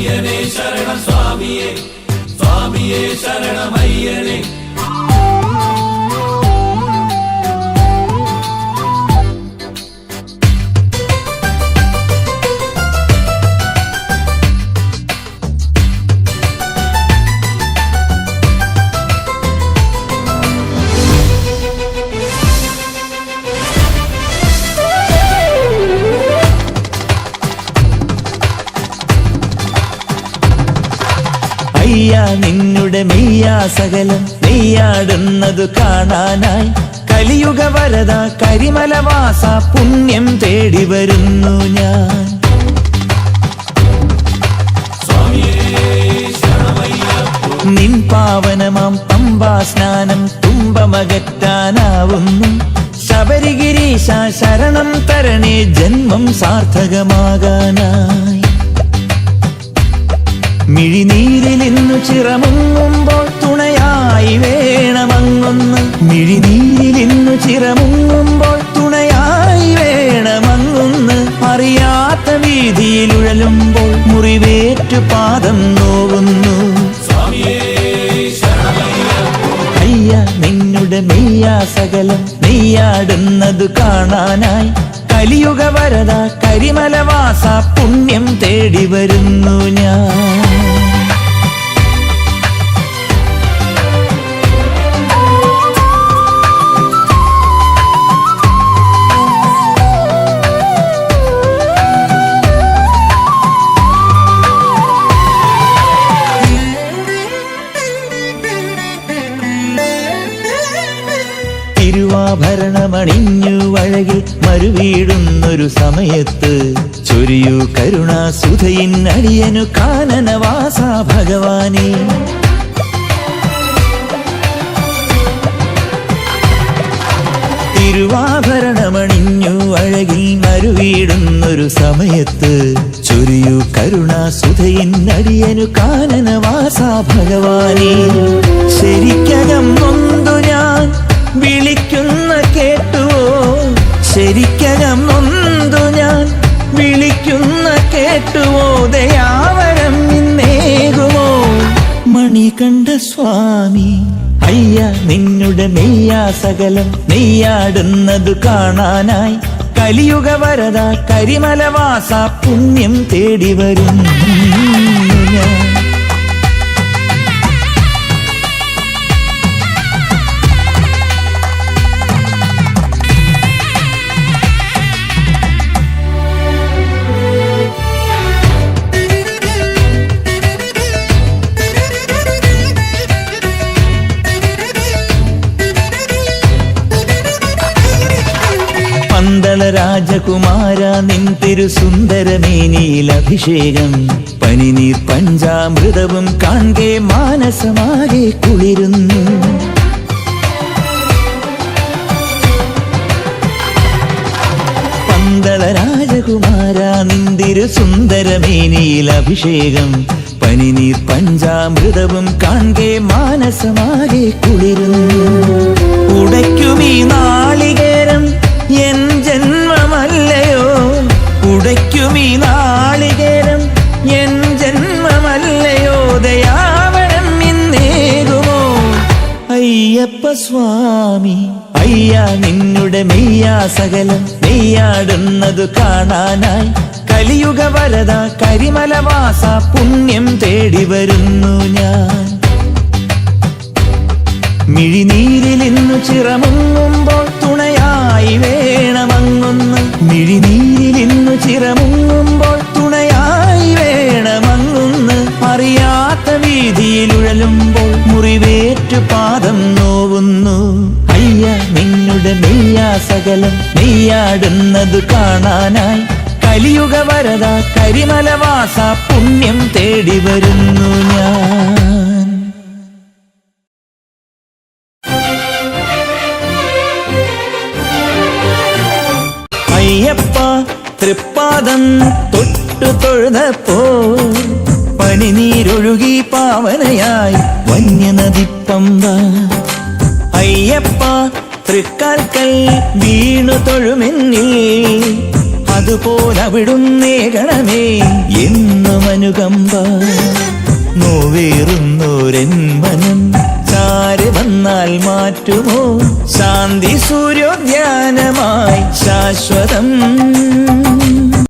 അയ്യനെ ശരണം സ്വാമിയെ സ്വാമിയെ ശരണമയ്യനെ. അയ്യ നിന്നുടെ മെയ്യാ സകലം. നെയ്യാടുന്നതു കാണാനായി. കലിയുഗ വരത കരിമലവാസ പുണ്യം തേടി വരുന്നു ഞാൻ. നിൻ പാവനമാം പമ്പാ സ്നാനം തുമ്പമകറ്റാനാവുന്നു. ശബരിഗിരീശ ശരണം തരണേ ജന്മം സാർത്ഥകമാകാനായി. മിഴിനീരിൽ ഇന്നു ചിറമുങ്ങുമ്പോൾ തുണയായി വേണമങ്ങൊന്ന്. മിഴിനീരിലിന്നു ചിറമുങ്ങുമ്പോൾ തുണയായി വേണമങ്ങൊന്ന്. അറിയാത്ത വീതിയിൽ ഉഴലുമ്പോൾ മുറിവേറ്റു പാദം നോവുന്നു. അയ്യ നിന്നുടെ മെയ്യാ സകലം നെയ്യാടുന്നത് കാണാനായി. കലിയുഗ വരത കരിമലവാസ പുണ്യം തേടി വരുന്നു ഞാൻ. തിരുവാഭരണമണിഞ്ഞു വഴകി മരുവീടുന്നൊരു സമയത്ത് ചൊരിയു കരുണാസുധയിൻ അടിയനു കാനനവാസ ഭഗവാനെ. തിരുവാഭരണമണിഞ്ഞു അഴകിൽ മരുവീടുന്നൊരു സമയത്ത് ചൊരിയു കരുണാസുധയിൻ അടിയനു കാനനവാസ ഭഗവാനെ. ശരിക്കകം നൊന്തു ശരിക്കകം നൊന്തു ഞാൻ വിളിക്കുന്ന കേട്ടുവോ? ദയാവരം ഇന്നേകുമോ? മണികണ്ഠ സ്വാമി അയ്യ നിന്നുടെ നെയ്യാ സകലം നെയ്യാടുന്നതു കാണാനായി. കലിയുഗ വരദ കരിമലവാസ പുണ്യം തേടി വരുന്നു പന്തള രാജകുമാര നിൻ തിരുസുന്ദരമേനിയിൽ അഭിഷേകം. പനിനീർ പഞ്ചാമൃതവും കാൺകെ മാനസമാകെ കുളിരുന്നു. പന്തള രാജകുമാര നിന്തിരു സുന്ദരമേനിയിൽ അഭിഷേകം. പനിനീർ പഞ്ചാമൃതവും കാൺകെ മാനസമാകെ കുളിരുന്നു. ഉടയ്ക്കുമീ നാളികേരം ഉടയ്ക്കുമീ നാളികേരം. എൻ ജന്മമല്ലയോ ദയാവണം ഇന്നേകുമോ? അയ്യപ്പ സ്വാമി അയ്യ നിന്നുടെ മെയ്യാ സകലം. നെയ്യാടുന്നതു കാണാനായി കലിയുഗ വരത കരിമലവാസ പുണ്യം തേടി വരുന്നു ഞാൻ. മിഴിനീരിൽ ഇന്നു ചിറമുങ്ങുമ്പോൾ തുണയായി വേണമങ്ങുന്നു. മിഴിനീ ചിറമുങ്ങുമ്പോൾ തുണയായി വേണമങ്ങൊന്ന് അറിയാത്ത വീതിയിൽ ഉഴലുമ്പോൾ മുറിവേറ്റു പാദം നോവുന്നു. അയ്യ നിന്നുടെ മെയ്യാ സകലം നെയ്യാടുന്നത് കാണാനായി. കലിയുഗ വരദ കരിമലവാസ പുണ്യം തേടി വരുന്നു ഞാൻ. തൃപ്പാദം തൊട്ടു തൊഴുതപ്പോ പനിനീരൊഴുകി പാവനയായി വന്യനദിപ്പമ്പ അയ്യപ്പ തൃക്കാൽക്കൽ വീണു തൊഴുമെന്നിൽ അതുപോലവിടുന്നേകണമേ എന്നും അനുകമ്പ നോവേറുന്നോരൻ മനം വന്നാൽ മാറ്റുമോ? ശാന്തി സൂര്യോദ്യാനമായി ശാശ്വതം.